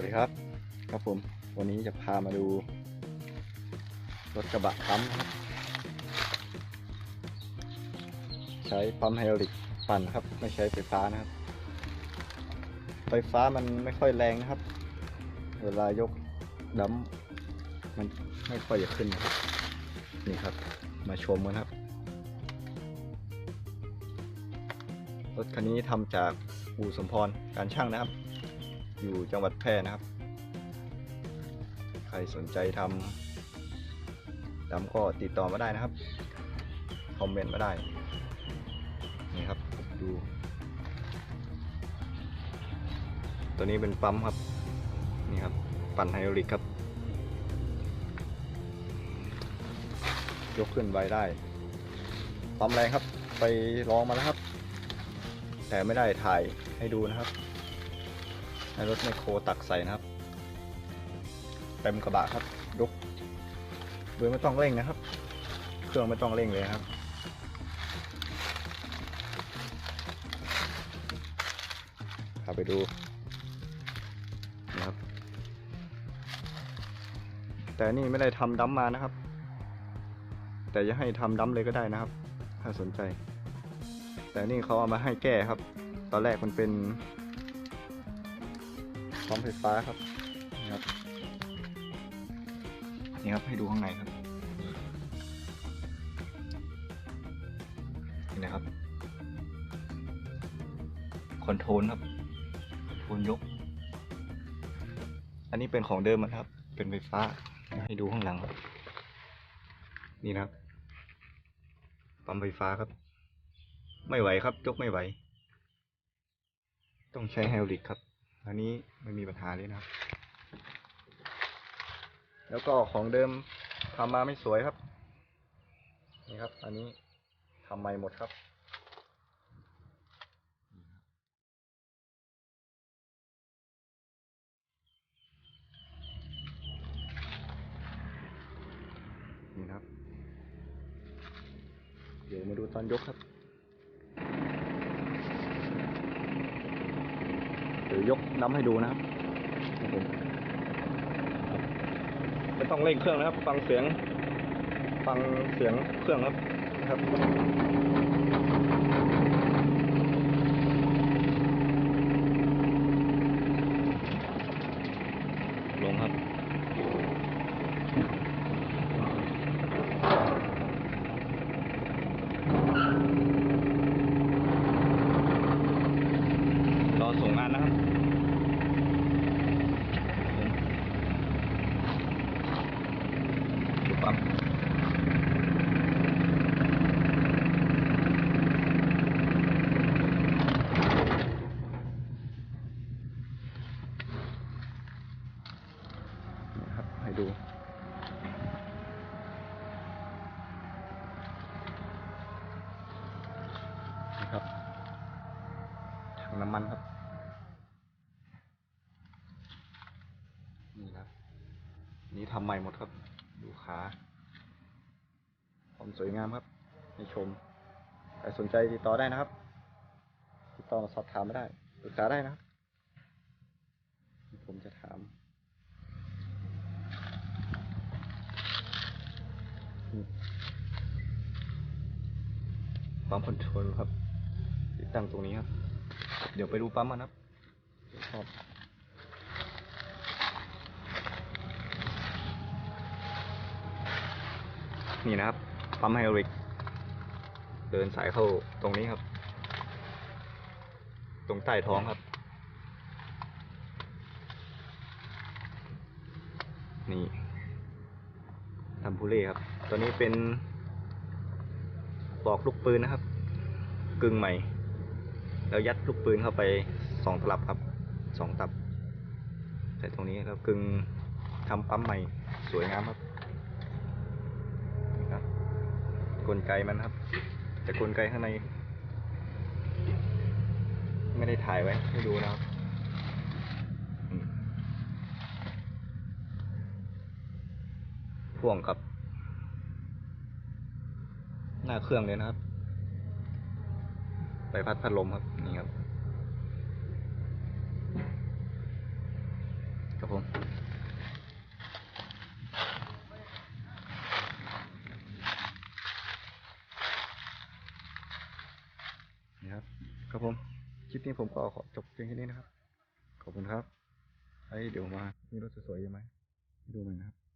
วัสดีครับครับผมวันนี้จะพามาดู รถกระบะปั๊มครับใช้ปั๊มไฮดรอลิกปั่นครับ ไม่ใช้ไฟฟ้านะครับ ไฟฟ้ามันไม่ค่อยแรงนะครับ เวลายกดัมมันไม่ค่อยจะขึ้นนี่ครับ มาชมกันครับ รถคันนี้ทำจากอู่สมพรการช่างนะครับ อยู่จังหวัดแพร่นะครับ ใครสนใจทำดำก็ติดต่อมาได้นะครับ คอมเมนต์มาได้ นี่ครับ ดู ตัวนี้เป็นปั๊มครับ นี่ครับ ปั่นไฮดรอลิกครับ ยกขึ้นไวได้ ปั๊มแรงครับ ไปลองมาแล้วครับ แต่ไม่ได้ถ่ายให้ดูนะครับ ให้รถไมโครตักใส่นะครับ เต็มกระบะครับยกโดยไม่ต้องเร่งนะครับ เครื่องไม่ต้องเร่งเลยครับเข้าไปดูนะครับ แต่นี่ไม่ได้ทำดัมมานะครับ แต่จะให้ทำดัมเลยก็ได้นะครับ ถ้าสนใจ แต่นี่เขาเอามาให้แก้ครับ ตอนแรกมันเป็น ปั๊มไฟฟ้าครับนี่ครับ นี่ครับให้ดูข้างในครับนี่นะครับคอนโทรลครับคอนโทรลยก อันนี้เป็นของเดิมนะครับ เป็นไฟฟ้าให้ดูข้างหลังครับ นี่นะครับปั๊มไฟฟ้าครับ ไม่ไหวครับยกไม่ไหว ต้องใช้ไฮดรอลิกครับ อันนี้ไม่มีปัญหาเลยนะครับ แล้วก็ของเดิมทำมาไม่สวยครับ นี่ครับ อันนี้ทำใหม่หมดครับนี่ครับ เดี๋ยวมาดูตอนยกครับ ดี๋ยวยกน้ำให้ดูนะครับครับผมครับไม่ต้องเร่งเครื่องนะครับ ฟังเสียง ฟังเสียงเครื่องครับนะครับลงครับ รอส่งงานนะครับดูปั๊มนะครับ ให้ดู นะครับถังน้ำมันครับ นี่ครับ นี่ทำใหม่หมดครับ ดูขาความสวยงามครับ ให้ชม ใครสนใจติดต่อได้นะครับ ติดต่อมาสอบถามมาได้ปรึกษาได้นะครับ ผมจะถามนี่ ปั๊มคอนโทรลครับติดตั้งตรงนี้ครับ เดี๋ยวไปดูปั๊มกันครับเดี๋ยวชอบนี่นะครับ ปั๊มไฮดรอลิก เดินสายเข้าตรงนี้ครับ ตรงใต้ท้องครับ นี่ทำพูเล่ครับ ตัวนี้เป็น ปลอกลูกปืนนะครับ กึ่งใหม่ แล้วยัดลูกปืนเข้าไปสองตลับครับสองตับใส่ตรงนี้แล้วกึ่งทำปั๊มใหม่สวยงามครับครับ กลไกมันครับ แต่กลไกข้างใน ไม่ได้ถ่ายไว้ให้ดูนะครับพ่วงกับ หน้าเครื่องเลยนะครับ ไปพัดพัดลมครับ นี่ครับ ครับผมนี่ครับ ครับผม คลิปนี้ผมก็ขอจบเพียงแค่นี้นะครับ ขอบคุณครับ ไอ้เดี๋ยวมา มีรถสวยๆยู่ไหมดูหน่อยนะครับ